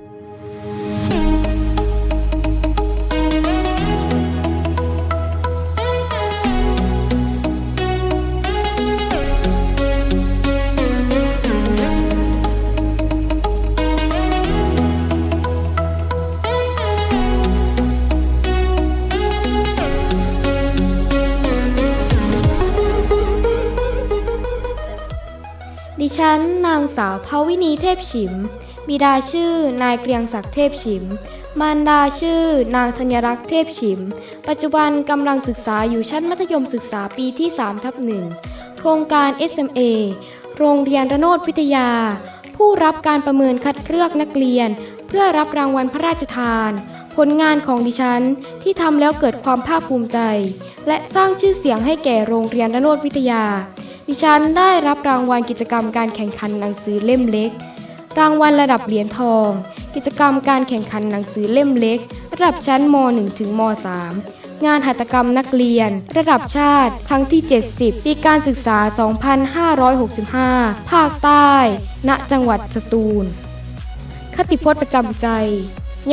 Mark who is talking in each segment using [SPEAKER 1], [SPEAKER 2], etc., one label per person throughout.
[SPEAKER 1] ดิฉันนางสาวภาวินีเทพฉิม บิดาชื่อนายเกรียงศักดิ์เทพฉิม มารดาชื่อ นางธัญรักษ์เทพฉิม ปัจจุบันกำลังศึกษาอยู่ชั้นมัธยมศึกษาปีที่3ทับหนึ่งโครงการ SMA โรงเรียนระโนดวิทยา ผู้รับการประเมินคัดเลือกนักเรียน เพื่อรับรางวัลพระราชทาน ผลงานของดิฉันที่ทำแล้วเกิดความภาคภูมิใจ และสร้างชื่อเสียงให้แก่โรงเรียนระโนดวิทยา ดิฉันได้รับรางวัลกิจกรรมการแข่งขันหนังสือเล่มเล็ก รางวัลระดับเหรียญทอง กิจกรรมการแข่งขันหนังสือเล่มเล็ก ระดับชั้นม .1 ถึงม .3 งานหัตถกรรมนักเรียน ระดับชาติ ครั้งที่ 70 ปีการศึกษา 2565 ภาคใต้ ณ จังหวัดสตูล คติพจน์ประจำใจ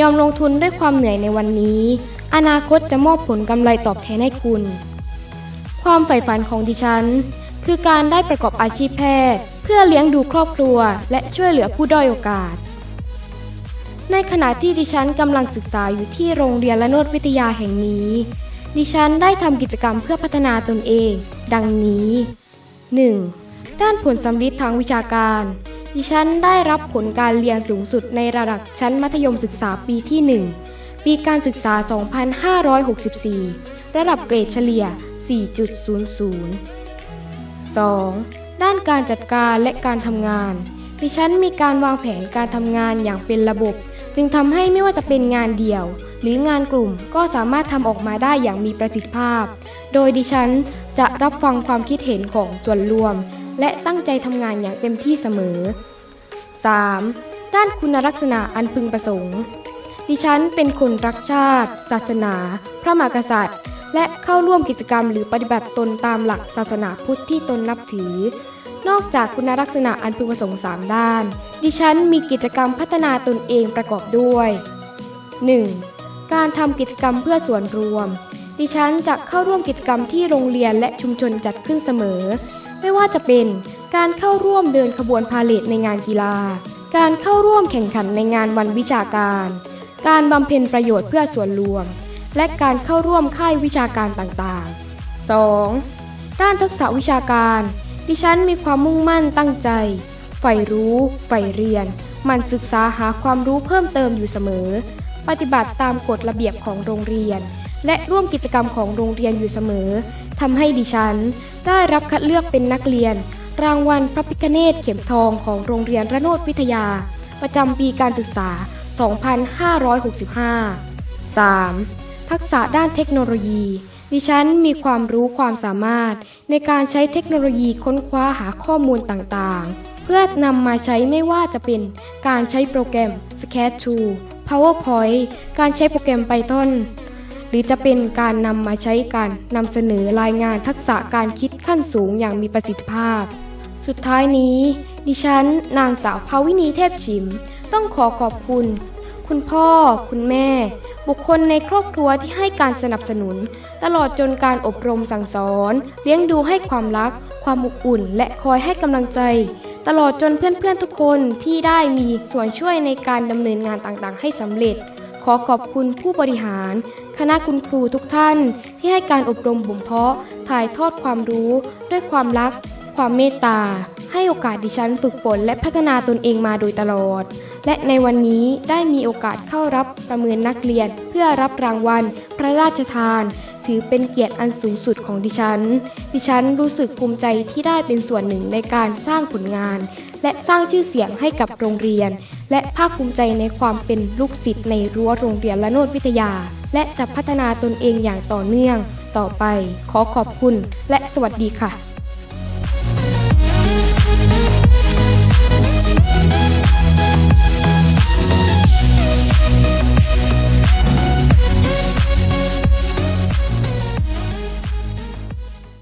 [SPEAKER 1] ยอมลงทุนด้วยความเหนื่อยในวันนี้ อนาคตจะมอบผลกำไรตอบแทนให้คุณ ความใฝ่ฝันของดิฉัน คือการได้ประกอบอาชีพแพทย์ พื่อเลี้ยงดูครอบครัว และช่วยเหลือผู้ด้อยโอกาส ในขณะที่ดิฉันกำลังศึกษาอยู่ที่โรงเรียนละโนดวิทยาแห่งนี้ ดิฉันได้ทำกิจกรรมเพื่อพัฒนาตนเอง ดังนี้ 1. ด้านผลสำลิดทางวิชาการ ดิฉันได้รับผลการเรียนสูงสุดในระดับชั้นมัธยมศึกษาปีที่ 1 ปีการศึกษา 2564 ระดับเกรดเฉลี่ย 4.00 2. ด้านการจัดการและการทำงาน ดิฉันมีการวางแผนการทำงานอย่างเป็นระบบ จึงทำให้ไม่ว่าจะเป็นงานเดี่ยว หรืองานกลุ่มก็สามารถทำออกมาได้อย่างมีประสิทธิภาพ โดยดิฉันจะรับฟังความคิดเห็นของส่วนรวม และตั้งใจทำงานอย่างเต็มที่เสมอ 3. ด้านคุณลักษณะอันพึงประสงค์ ดิฉันเป็นคนรักชาติ ศาสนา พระมหากษัตริย์ และเข้าร่วมกิจกรรมหรือปฏิบัติตนตามหลักศาสนาพุทธที่ตนนับถือ นอกจากคุณลักษณะอันพึงประสงค์3ด้าน ดิฉันมีกิจกรรมพัฒนาตนเองประกอบด้วย 1. การทำกิจกรรมเพื่อส่วนรวม ดิฉันจะเข้าร่วมกิจกรรมที่โรงเรียนและชุมชนจัดขึ้นเสมอ ไม่ว่าจะเป็นการเข้าร่วมเดินขบวนพาเหรดในงานกีฬา การเข้าร่วมแข่งขันในงานวันวิชาการ การบำเพ็ญประโยชน์เพื่อส่วนรวม และการเข้าร่วมค่ายวิชาการต่างๆ 2. ด้านทักษะวิชาการ ดิฉันมีความมุ่งมั่นตั้งใจ ใฝ่รู้ใฝ่เรียน มันศึกษาหาความรู้เพิ่มเติมอยู่เสมอ ปฏิบัติตามกฎระเบียบของโรงเรียน และร่วมกิจกรรมของโรงเรียนอยู่เสมอ ทำให้ดิฉัน ได้รับคัดเลือกเป็นนักเรียน รางวัลพระพิฆเนศเข็มทองของโรงเรียนระโนดวิทยา ประจำปีการศึกษา 2565 3. ทักษะด้านเทคโนโลยี ดิฉันมีความรู้ความสามารถ ในการใช้เทคโนโลยีค้นคว้าหาข้อมูลต่างๆ เพื่อนำมาใช้ไม่ว่าจะเป็นการใช้โปรแกรม Sketch to PowerPoint การใช้โปรแกรม Python หรือจะเป็นการนำมาใช้การนำเสนอรายงานทักษะการคิดขั้นสูงอย่างมีประสิทธิภาพ สุดท้ายนี้ ดิฉัน นางสาวภาวินีเทพชิม ต้องขอขอบคุณ คุณพ่อ คุณแม่ บุคคลในครอบครัวที่ให้การสนับสนุน ตลอดจนการอบรมสั่งสอน เลี้ยงดูให้ความรัก ความอบอุ่น และคอยให้กำลังใจ ตลอดจนเพื่อนๆทุกคนที่ได้มีส่วนช่วยในการดำเนินงานต่างๆ ให้สำเร็จ ขอขอบคุณผู้บริหาร คณะคุณครูทุกท่าน ที่ให้การอบรมบ่มเพาะถ่ายทอดความรู้ ด้วยความรัก ความเมตตา ให้โอกาสดิฉันฝึกฝนและพัฒนาตนเองมาโดยตลอด และในวันนี้ได้มีโอกาสเข้ารับประเมินนักเรียน เพื่อรับรางวัล พระราชทาน ถือเป็นเกียรติอันสูงสุดของดิฉัน ดิฉันรู้สึกภูมิใจที่ได้เป็นส่วนหนึ่งในการสร้างผลงาน และสร้างชื่อเสียงให้กับโรงเรียน และภาคภูมิใจในความเป็นลูกศิษย์ในรั้วโรงเรียนละโนดวิทยา และจะพัฒนาตนเองอย่างต่อเนื่อง ต่อไป ขอขอบคุณ และสวัสดีค่ะ